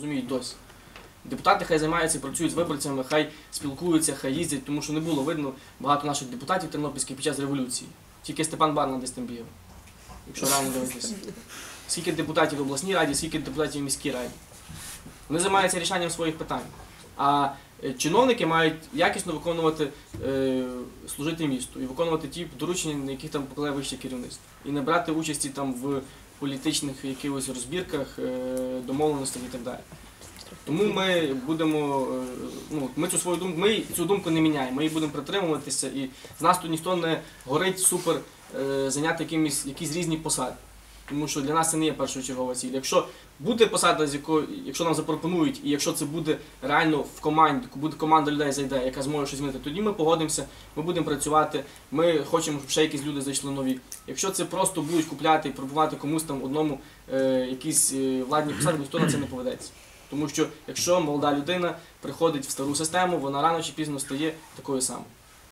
розуміють досі. Депутати хай займаються, працюють з виборцями, хай спілкуються, хай їздять, тому що не було видно багато наших депутатів тернопільських під час революції. Тільки Степан Барна десь там бігав, якщо реально дивитися. Скільки депутатів в обласній раді, скільки депутатів в міській раді. Вони займаються рішенням своїх питань. А е, чиновники мають якісно виконувати, е, служити місту і виконувати ті доручення, на яких там покладає вище керівництво. І не брати участі там в політичних якихось розбірках, е, домовленостях і так далі. Тому ми будемо, е, ну, ми цю свою думку, ми цю думку не міняємо, ми її будемо притримуватися, і з нас тут ніхто не горить супер е, зайняти якимись, якісь різні посади. Тому що для нас це не є першочергова ціль. Якщо буде посада, з якою, якщо нам запропонують, і якщо це буде реально в команді, буде команда людей зайде, яка зможе щось змінити, тоді ми погодимося, ми будемо працювати. Ми хочемо, щоб ще якісь люди зайшли нові. Якщо це просто будуть купляти і пробувати комусь там одному е, якісь е, владні посади, ніхто на це не поведеться. Тому що якщо молода людина приходить в стару систему, вона рано чи пізно стає такою самою.